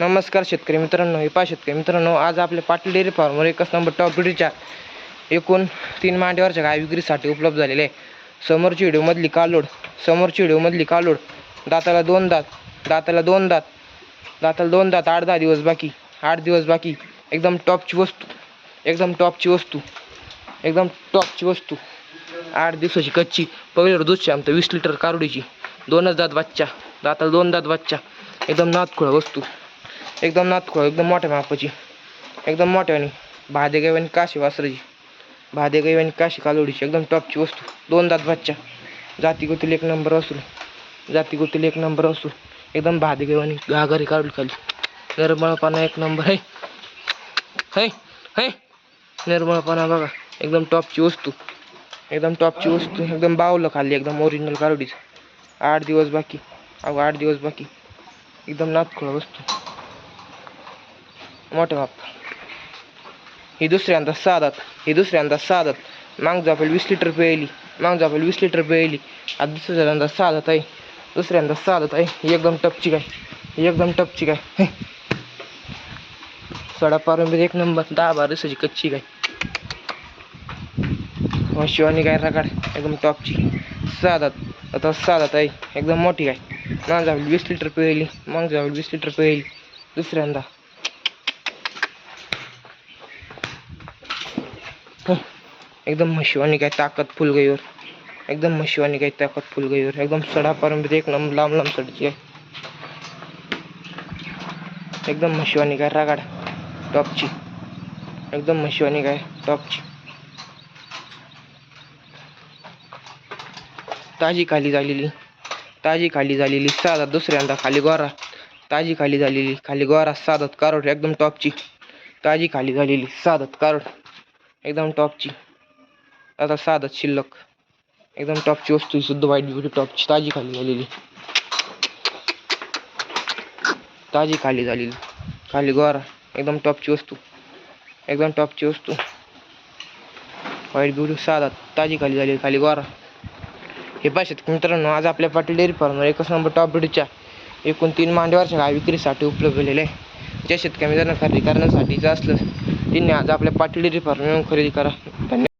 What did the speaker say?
नमस्कार शेतकरी मित्रांनो हे पा शेतकरी मित्रांनो आज आपल्या पाटील डेअरी फार्मवर एकच नंबर टॉप ब्रिडच्या एकूण तीन मांडीवरच्या गाय विक्रीसाठी उपलब्ध झालेले आहे. समोरची व्हिडिओमधली कालोड समोरची व्हिडिओमधली कालोड दाताला दोन दात दाताला दोन दात दाताला दोन दात आठ दहा दिवस बाकी आठ दिवस बाकी एकदम टॉपची वस्तू एकदम टॉपची वस्तू एकदम टॉपची वस्तू. आठ दिवसाची कच्ची पहिल्यावर दूधची आमचं वीस लिटर कारुडीची दोनच दात बच्चा दाताला दोन दात बच्चा एकदम नातखुळा वस्तू. एकदम नातखोळ एकदम मोठ्या मापाची एकदम मोठ्यावानी. भादे गायवानी काशी वासराची. भादे गायवानी काशी कालोडीची. एकदम टॉपची वस्तू. दोन दात बच्चा जाती गोतील एक नंबर असू जाती गोतील एक नंबर असू एकदम भादे गायवानी घागरी काढली खाली. निर्मळपणा एक नंबर आहे. है है. निर्मळपणा बघा. एकदम टॉपची वस्तू. एकदम टॉपची वस्तू. एकदम बावलं खाल्ली. एकदम ओरिजिनल कारोडीचं आठ दिवस बाकी. अहो आठ दिवस बाकी. एकदम नातखोळा वस्तू. मोठे बाप. ही दुसऱ्यांदा साधात ही दुसऱ्यांदा साधात माग आपल्याला वीस लिटर पेयली माग आपल्याला वीस लिटर प्यायली. आता दुसऱ्यांदा साधात आहे दुसऱ्यांदा साधात आहे. एकदम टपची काय एकदम टपची काय. सडा पारून एक नंबर दहा बारा दिवसाची कच्ची काय. शिवानी काय रगाड एकदम टॉपची. साधात आता साधात आहे एकदम मोठी काय. मग जाईल वीस लिटर पिळली मग वीस लिटर पिळली दुसऱ्यांदा हो एकदम म्हशिवानी काय ताकद फुलगईवर एकदम म्हशिवानी काय ताकद फुलगईवर एकदम सडा एक लंब लांब लांब सडची आहे एकदम म्हशिवानी काय रागाड. टॉपची. एकदम म्हशिवानी काय टॉपची. ताजी खाली झालेली. ताजी खाली झालेली. साधा दुसऱ्यांदा खाली गोरा. ताजी खाली झालेली. खाली गोरा साधत कारोड. एकदम टॉपची. ताजी खाली झालेली. साधत कारोड. एकदम टॉपची आता साधात शिल्लक. एकदम टॉपची वस्तू सुद्धा वाईट ब्युटी टॉपची ताजी खाली झालेली. ताजी खाली झालेली. खाली गोरा. एकदम टॉपची वस्तू. एकदम टॉपची वस्तू. व्हाईट ब्युटी साधा ताजी खाली झालेली खाली गोरा. हे पाहिजेत मित्रांनो आज आपल्या पाटील डेअरी फार्मवर एकच नंबर टॉप ब्रिडच्या एकूण तीन मांडवारच्या गाय विक्रीसाठी उपलब्ध झालेले आहे. ज्या शेतकरी मित्रांना खरेदी करण्यासाठीचं असलं तिने आज आपल्या पाटील रिफॉर्म खरेदी करा. धन्यवाद.